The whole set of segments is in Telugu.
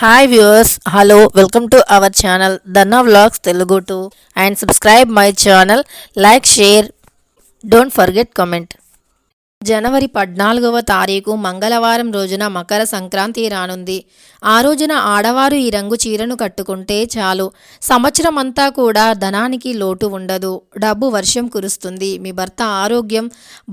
Hi viewers, hello, welcome to our channel Dhanna Vlogs Telugu 2 and subscribe my channel, like, share, don't forget comment. జనవరి పద్నాలుగవ తారీఖు మంగళవారం రోజున మకర సంక్రాంతి రానుంది ఆ రోజున ఆడవారు ఈ రంగు చీరను కట్టుకుంటే చాలు సంవత్సరం అంతా కూడా ధనానికి లోటు ఉండదు డబ్బు వర్షం కురుస్తుంది మీ భర్త ఆరోగ్యం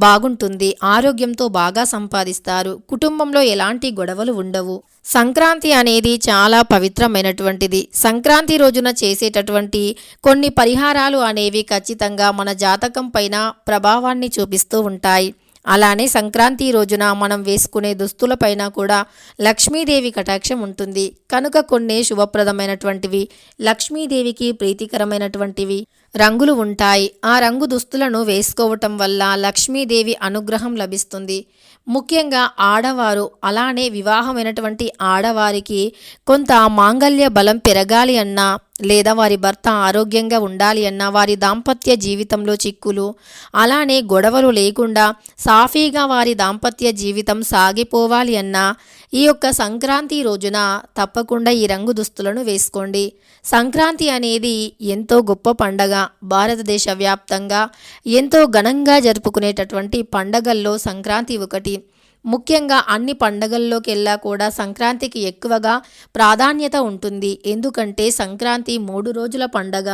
బాగుంటుంది ఆరోగ్యంతో బాగా సంపాదిస్తారు కుటుంబంలో ఎలాంటి గొడవలు ఉండవు సంక్రాంతి అనేది చాలా పవిత్రమైనటువంటిది సంక్రాంతి రోజున చేసేటటువంటి కొన్ని పరిహారాలు అనేవి ఖచ్చితంగా మన జాతకం పైన ప్రభావాన్ని చూపిస్తూ ఉంటాయి అలానే సంక్రాంతి రోజున మనం వేసుకునే దుస్తులపైన కూడా లక్ష్మీదేవి కటాక్షం ఉంటుంది కనుక కొన్ని శుభప్రదమైనటువంటివి లక్ష్మీదేవికి ప్రీతికరమైనటువంటివి రంగులు ఉంటాయి ఆ రంగు దుస్తులను వేసుకోవటం వల్ల లక్ష్మీదేవి అనుగ్రహం లభిస్తుంది ముఖ్యంగా ఆడవారు అలానే వివాహమైనటువంటి ఆడవారికి కొంత మాంగల్య బలం పెరగాలి అన్నా లేదా వారి భర్త ఆరోగ్యంగా ఉండాలి అన్న వారి దాంపత్య జీవితంలో చిక్కులు అలానే గొడవలు లేకుండా సాఫీగా వారి దాంపత్య జీవితం సాగిపోవాలి అన్న ఈ యొక్క సంక్రాంతి రోజున తప్పకుండా ఈ రంగు దుస్తులను వేసుకోండి సంక్రాంతి అనేది ఎంతో గొప్ప పండగ భారతదేశ వ్యాప్తంగా ఎంతో ఘనంగా జరుపుకునేటటువంటి పండగల్లో సంక్రాంతి ఒకటి ముఖ్యంగా అన్ని పండగల్లోకెల్లా కూడా సంక్రాంతికి ఎక్కువగా ప్రాధాన్యత ఉంటుంది ఎందుకంటే సంక్రాంతి మూడు రోజుల పండగ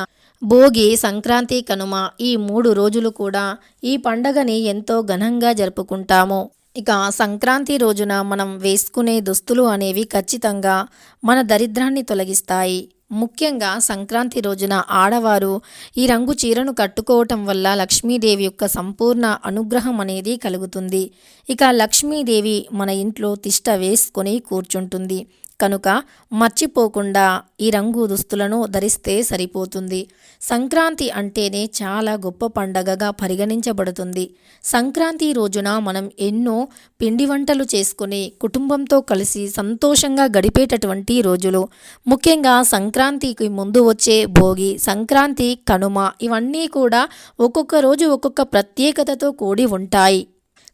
భోగి సంక్రాంతి కనుమ ఈ మూడు రోజులు కూడా ఈ పండగని ఎంతో ఘనంగా జరుపుకుంటాము ఇక సంక్రాంతి రోజున మనం వేసుకునే దుస్తులు అనేవి ఖచ్చితంగా మన దరిద్రాన్ని తొలగిస్తాయి ముఖ్యంగా సంక్రాంతి రోజున ఆడవారు ఈ రంగు చీరను కట్టుకోవటం వల్ల లక్ష్మీదేవి యొక్క సంపూర్ణ అనుగ్రహం అనేది కలుగుతుంది ఇక లక్ష్మీదేవి మన ఇంట్లో తిష్ట వేసుకొని కూర్చుంటుంది కనుక మర్చిపోకుండా ఈ రంగు దుస్తులను ధరిస్తే సరిపోతుంది సంక్రాంతి అంటేనే చాలా గొప్ప పండగగా పరిగణించబడుతుంది సంక్రాంతి రోజున మనం ఎన్నో పిండి వంటలు చేసుకుని కుటుంబంతో కలిసి సంతోషంగా గడిపేటటువంటి రోజులు ముఖ్యంగా సంక్రాంతికి ముందు వచ్చే భోగి సంక్రాంతి కనుమ ఇవన్నీ కూడా ఒక్కొక్క రోజు ఒక్కొక్క ప్రత్యేకతతో కూడి ఉంటాయి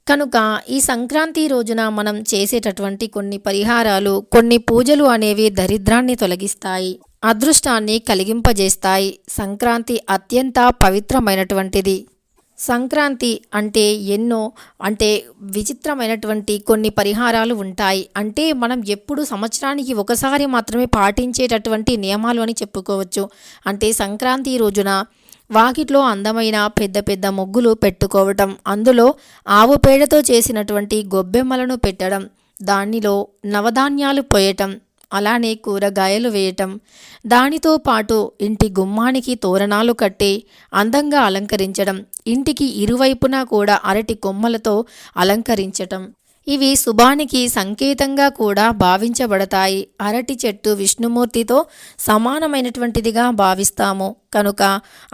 కనుక ఈ సంక్రాంతి రోజున మనం చేసేటటువంటి కొన్ని పరిహారాలు కొన్ని పూజలు అనేవి దరిద్రాన్ని తొలగిస్తాయి అదృష్టాన్ని కలిగింపజేస్తాయి సంక్రాంతి అత్యంత పవిత్రమైనటువంటిది సంక్రాంతి అంటే ఎన్నో అంటే విచిత్రమైనటువంటి కొన్ని పరిహారాలు ఉంటాయి అంటే మనం ఎప్పుడు సంవత్సరానికి ఒకసారి మాత్రమే పాటించేటటువంటి నియమాలు అని చెప్పుకోవచ్చు అంటే సంక్రాంతి రోజున వాకిట్లో అందమైన పెద్ద పెద్ద ముగ్గులు పెట్టుకోవటం అందులో ఆవు పేడతో చేసినటువంటి గొబ్బెమ్మలను పెట్టడం దానిలో నవధాన్యాలు పోయటం అలానే కూరగాయలు వేయటం దానితో పాటు ఇంటి గుమ్మానికి తోరణాలు కట్టి అందంగా అలంకరించడం ఇంటికి ఇరువైపునా కూడా అరటి కొమ్మలతో అలంకరించటం ఇవి శుభానికి సంకేతంగా కూడా భావించబడతాయి అరటి చెట్టు విష్ణుమూర్తితో సమానమైనటువంటిదిగా భావిస్తాము కనుక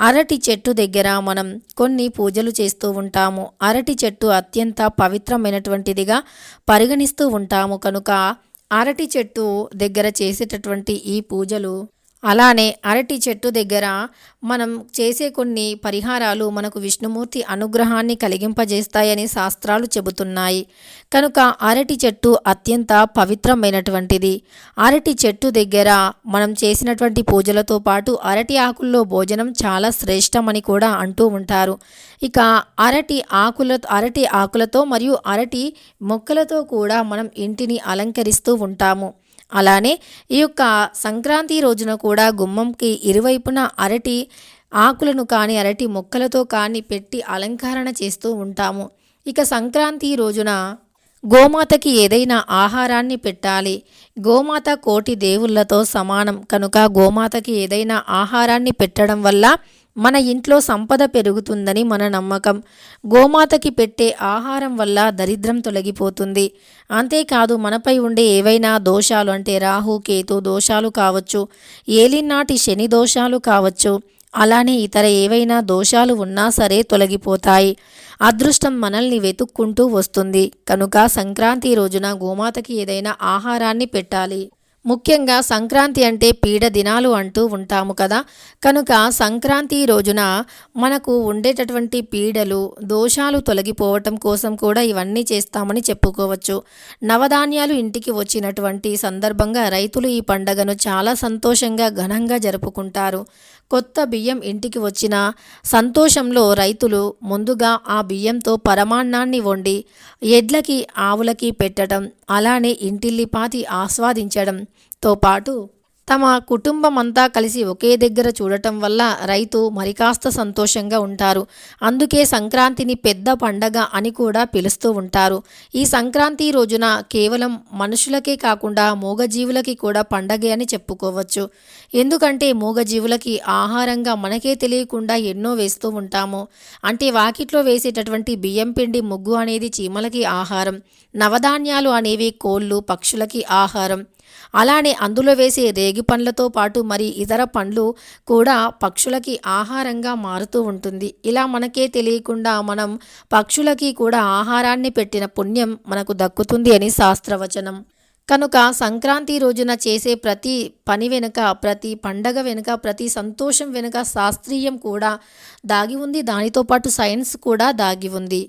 అరటి చెట్టు దగ్గర మనం కొన్ని పూజలు చేస్తూ ఉంటాము అరటి చెట్టు అత్యంత పవిత్రమైనటువంటిదిగా పరిగణిస్తూ ఉంటాము కనుక అరటి చెట్టు దగ్గర చేసేటటువంటి ఈ పూజలు అలానే అరటి చెట్టు దగ్గర మనం చేసే కొన్ని పరిహారాలు మనకు విష్ణుమూర్తి అనుగ్రహాన్ని కలిగింపజేస్తాయని శాస్త్రాలు చెబుతున్నాయి కనుక అరటి చెట్టు అత్యంత పవిత్రమైనటువంటిది అరటి చెట్టు దగ్గర మనం చేసినటువంటి పూజలతో పాటు అరటి ఆకుల్లో భోజనం చాలా శ్రేష్టమని కూడా అంటూ ఉంటారు ఇక అరటి ఆకుల అరటి ఆకులతో మరియు అరటి మొక్కలతో కూడా మనం ఇంటిని అలంకరిస్తూ ఉంటాము అలానే ఈ యొక్క సంక్రాంతి రోజున కూడా గుమ్మంకి ఇరువైపున అరటి ఆకులను కానీ అరటి మొక్కలతో కానీ పెట్టి అలంకరణ చేస్తూ ఉంటాము ఇక సంక్రాంతి రోజున గోమాతకి ఏదైనా ఆహారాన్ని పెట్టాలి గోమాత కోటి దేవుళ్లతో సమానం కనుక గోమాతకి ఏదైనా ఆహారాన్ని పెట్టడం వల్ల మన ఇంట్లో సంపద పెరుగుతుందని మన నమ్మకం గోమాతకి పెట్టే ఆహారం వల్ల దరిద్రం తొలగిపోతుంది అంతేకాదు మనపై ఉండే ఏవైనా దోషాలు అంటే రాహు కేతు దోషాలు కావచ్చు ఏలినాటి శని దోషాలు కావచ్చు అలానే ఇతర ఏవైనా దోషాలు ఉన్నా సరే తొలగిపోతాయి అదృష్టం మనల్ని వెతుక్కుంటూ వస్తుంది కనుక సంక్రాంతి రోజున గోమాతకి ఏదైనా ఆహారాన్ని పెట్టాలి ముఖ్యంగా సంక్రాంతి అంటే పీడ దినాలు అంటూ ఉంటాము కదా కనుక సంక్రాంతి రోజున మనకు ఉండేటటువంటి పీడలు దోషాలు తొలగిపోవటం కోసం కూడా ఇవన్నీ చేస్తామని చెప్పుకోవచ్చు నవధాన్యాలు ఇంటికి వచ్చినటువంటి సందర్భంగా రైతులు ఈ పండగను చాలా సంతోషంగా ఘనంగా జరుపుకుంటారు కొత్త బియ్యం ఇంటికి వచ్చిన సంతోషంలో రైతులు ముందుగా ఆ బియ్యంతో పరమాన్నాన్ని వండి ఎడ్లకి ఆవులకి పెట్టడం అలానే ఇంటిల్లిపాతి ఆస్వాదించడంతో పాటు తమ కుటుంబం అంతా కలిసి ఒకే దగ్గర చూడటం వల్ల రైతు మరికాస్త సంతోషంగా ఉంటారు అందుకే సంక్రాంతిని పెద్ద పండగ అని కూడా పిలుస్తూ ఉంటారు ఈ సంక్రాంతి రోజున కేవలం మనుషులకే కాకుండా మూగజీవులకి కూడా పండగే అని చెప్పుకోవచ్చు ఎందుకంటే మూగజీవులకి ఆహారంగా మనకే తెలియకుండా ఎన్నో వేస్తూ ఉంటాము అంటే వాకిట్లో వేసేటటువంటి బియ్యం పిండి ముగ్గు అనేది చీమలకి ఆహారం నవధాన్యాలు అనేవి కోళ్ళు పక్షులకి ఆహారం అలానే అందులో వేసే రేగి పండ్లతో పాటు మరి ఇతర పండ్లు కూడా పక్షులకి ఆహారంగా మారుతూ ఉంటుంది ఇలా మనకే తెలియకుండా మనం పక్షులకి కూడా ఆహారాన్ని పెట్టిన పుణ్యం మనకు దక్కుతుంది అని శాస్త్రవచనం కనుక సంక్రాంతి రోజున చేసే ప్రతి పని వెనుక ప్రతి పండగ వెనుక ప్రతి సంతోషం వెనుక శాస్త్రీయం కూడా దాగి ఉంది దానితో పాటు సైన్స్ కూడా దాగి ఉంది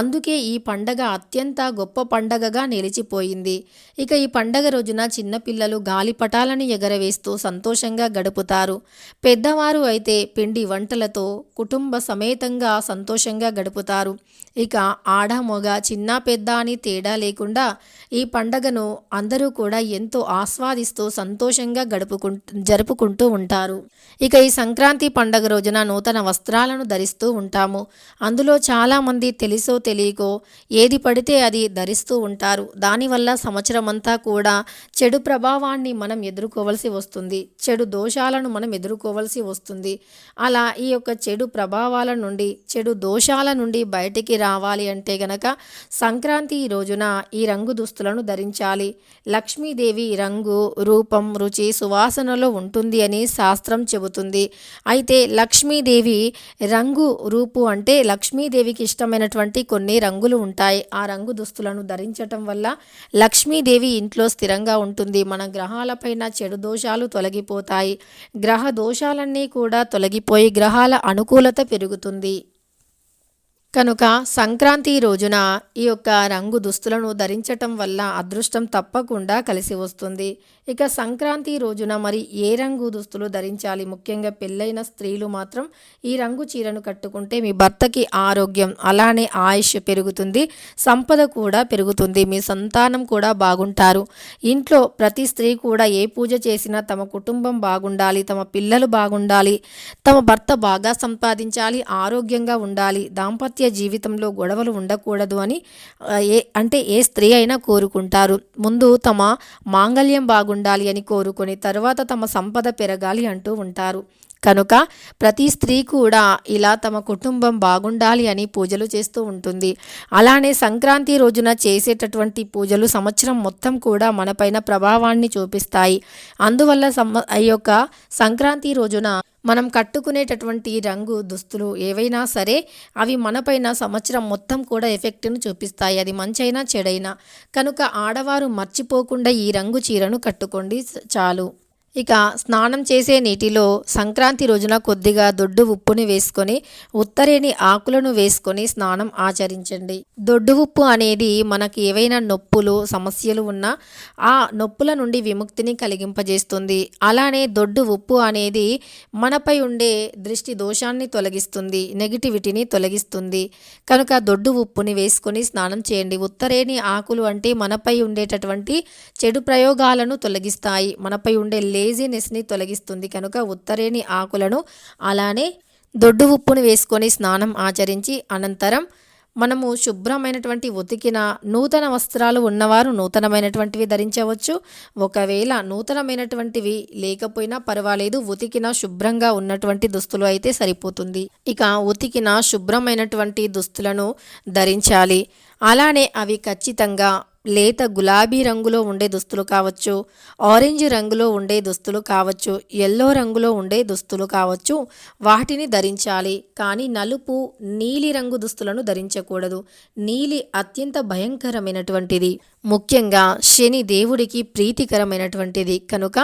అందుకే ఈ పండగ అత్యంత గొప్ప పండగగా నిలిచిపోయింది ఇక ఈ పండగ రోజున చిన్నపిల్లలు గాలిపటాలను ఎగరవేస్తూ సంతోషంగా గడుపుతారు పెద్దవారు అయితే పిండి వంటలతో కుటుంబ సమేతంగా సంతోషంగా గడుపుతారు ఇక ఆడ మొగ చిన్న పెద్ద అని తేడా లేకుండా ఈ పండగను అందరూ అందరూ కూడా ఎంతో ఆస్వాదిస్తూ సంతోషంగా గడుపుకుంటూ జరుపుకుంటూ ఉంటారు ఇక ఈ సంక్రాంతి పండగ రోజున నూతన వస్త్రాలను ధరిస్తూ ఉంటాము అందులో చాలామంది తెలిసో తెలియకో ఏది పడితే అది ధరిస్తూ ఉంటారు దానివల్ల సంవత్సరం అంతా కూడా చెడు ప్రభావాన్ని మనం ఎదుర్కోవలసి వస్తుంది చెడు దోషాలను మనం ఎదుర్కోవలసి వస్తుంది అలా ఈ యొక్క చెడు ప్రభావాల నుండి చెడు దోషాల నుండి బయటికి రావాలి అంటే గనక సంక్రాంతి రోజున ఈ రంగు దుస్తులను ధరించాలి లక్ష్మీదేవి రంగు రూపం రుచి సువాసనలో ఉంటుంది అని శాస్త్రం చెబుతుంది అయితే లక్ష్మీదేవి రంగు రూపు అంటే లక్ష్మీదేవికి ఇష్టమైనటువంటి కొన్ని రంగులు ఉంటాయి ఆ రంగు దుస్తులను ధరించటం వల్ల లక్ష్మీదేవి ఇంట్లో స్థిరంగా ఉంటుంది మన గ్రహాలపైన చెడు దోషాలు తొలగిపోతాయి గ్రహ దోషాలన్నీ కూడా తొలగిపోయి గ్రహాల అనుకూలత పెరుగుతుంది కనుక సంక్రాంతి రోజున ఈ యొక్క రంగు దుస్తులను ధరించటం వల్ల అదృష్టం తప్పకుండా కలిసి వస్తుంది ఇక సంక్రాంతి రోజున మరి ఏ రంగు దుస్తులు ధరించాలి ముఖ్యంగా పెళ్ళైన స్త్రీలు మాత్రం ఈ రంగు చీరను కట్టుకుంటే మీ భర్తకి ఆరోగ్యం అలానే ఆయుష్ పెరుగుతుంది సంపద కూడా పెరుగుతుంది మీ సంతానం కూడా బాగుంటారు ఇంట్లో ప్రతి స్త్రీ కూడా ఏ పూజ చేసినా తమ కుటుంబం బాగుండాలి తమ పిల్లలు బాగుండాలి తమ భర్త బాగా సంపాదించాలి ఆరోగ్యంగా ఉండాలి దాంపత్య దాంపత్య జీవితంలో గొడవలు ఉండకూడదు అని ఏ అంటే ఏ స్త్రీ అయినా కోరుకుంటారు ముందు తమ మాంగళ్యం బాగుండాలి అని కోరుకొని తర్వాత తమ సంపద పెరగాలి అంటూ ఉంటారు కనుక ప్రతి స్త్రీ కూడా ఇలా తమ కుటుంబం బాగుండాలి అని పూజలు చేస్తూ ఉంటుంది అలానే సంక్రాంతి రోజున చేసేటటువంటి పూజలు సంవత్సరం మొత్తం కూడా మనపైన ప్రభావాన్ని చూపిస్తాయి అందువల్ల సమ యొక్క సంక్రాంతి రోజున మనం కట్టుకునేటటువంటి రంగు దుస్తులు ఏవైనా సరే అవి మనపైన సంవత్సరం మొత్తం కూడా ఎఫెక్ట్ను చూపిస్తాయి అది మంచైనా చెడైనా కనుక ఆడవారు మర్చిపోకుండా ఈ రంగు చీరను కట్టుకోండి చాలు ఇక స్నానం చేసే నీటిలో సంక్రాంతి రోజున కొద్దిగా దొడ్డు ఉప్పుని వేసుకొని ఉత్తరేని ఆకులను వేసుకొని స్నానం ఆచరించండి దొడ్డు ఉప్పు అనేది మనకి ఏవైనా నొప్పులు సమస్యలు ఉన్నా ఆ నొప్పుల నుండి విముక్తిని కలిగింపజేస్తుంది అలానే దొడ్డు ఉప్పు అనేది మనపై ఉండే దృష్టి దోషాన్ని తొలగిస్తుంది నెగిటివిటీని తొలగిస్తుంది కనుక దొడ్డు ఉప్పుని వేసుకొని స్నానం చేయండి ఉత్తరేని ఆకులు అంటే మనపై ఉండేటటువంటి చెడు ప్రయోగాలను తొలగిస్తాయి మనపై ఉండే లేజీనెస్ని తొలగిస్తుంది కనుక ఉత్తరేణి ఆకులను అలానే దొడ్డు ఉప్పును వేసుకొని స్నానం ఆచరించి అనంతరం మనము శుభ్రమైనటువంటి ఉతికిన నూతన వస్త్రాలు ఉన్నవారు నూతనమైనటువంటివి ధరించవచ్చు ఒకవేళ నూతనమైనటువంటివి లేకపోయినా పర్వాలేదు ఉతికిన శుభ్రంగా ఉన్నటువంటి దుస్తులు అయితే సరిపోతుంది ఇక ఉతికిన శుభ్రమైనటువంటి దుస్తులను ధరించాలి అలానే అవి ఖచ్చితంగా లేత గులాబీ రంగులో ఉండే దుస్తులు కావచ్చు ఆరెంజ్ రంగులో ఉండే దుస్తులు కావచ్చు ఎల్లో రంగులో ఉండే దుస్తులు కావచ్చు వాటిని ధరించాలి కానీ నలుపు నీలి రంగు దుస్తులను ధరించకూడదు నీలి అత్యంత భయంకరమైనటువంటిది ముఖ్యంగా శని దేవుడికి ప్రీతికరమైనటువంటిది కనుక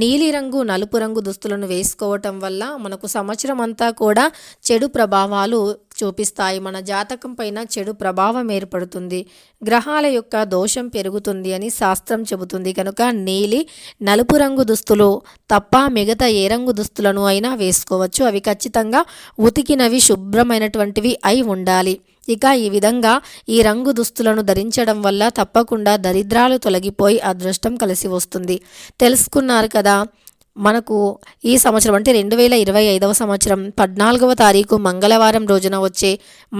నీలిరంగు నలుపు రంగు దుస్తులను వేసుకోవటం వల్ల మనకు సంవత్సరం అంతా కూడా చెడు ప్రభావాలు చూపిస్తాయి మన జాతకం పైన చెడు ప్రభావం ఏర్పడుతుంది గ్రహాల యొక్క దోషం పెరుగుతుంది అని శాస్త్రం చెబుతుంది కనుక నీలి నలుపు రంగు దుస్తులు తప్ప మిగతా ఏ రంగు దుస్తులను అయినా వేసుకోవచ్చు అవి ఖచ్చితంగా ఉతికినవి శుభ్రమైనటువంటివి అయి ఉండాలి ఇక ఈ విధంగా ఈ రంగు దుస్తులను ధరించడం వల్ల తప్పకుండా దరిద్రాలు తొలగిపోయి అదృష్టం కలిసి వస్తుంది తెలుసుకున్నారు కదా మనకు ఈ సంవత్సరం అంటే రెండు వేల ఇరవై ఐదవ సంవత్సరం పద్నాలుగవ తారీఖు మంగళవారం రోజున వచ్చే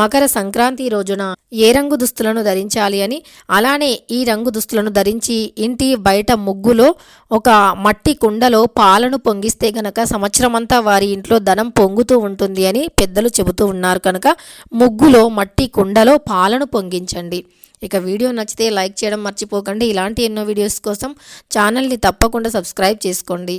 మకర సంక్రాంతి రోజున ఏ రంగు దుస్తులను ధరించాలి అని అలానే ఈ రంగు దుస్తులను ధరించి ఇంటి బయట ముగ్గులో ఒక మట్టి కుండలో పాలను పొంగిస్తే గనక సంవత్సరమంతా వారి ఇంట్లో ధనం పొంగుతూ ఉంటుంది అని పెద్దలు చెబుతూ ఉన్నారు కనుక ముగ్గులో మట్టి కుండలో పాలను పొంగించండి ఇక వీడియో నచ్చితే లైక్ చేయడం మర్చిపోకండి ఇలాంటి ఎన్నో వీడియోస్ కోసం ఛానల్ని తప్పకుండా సబ్స్క్రైబ్ చేసుకోండి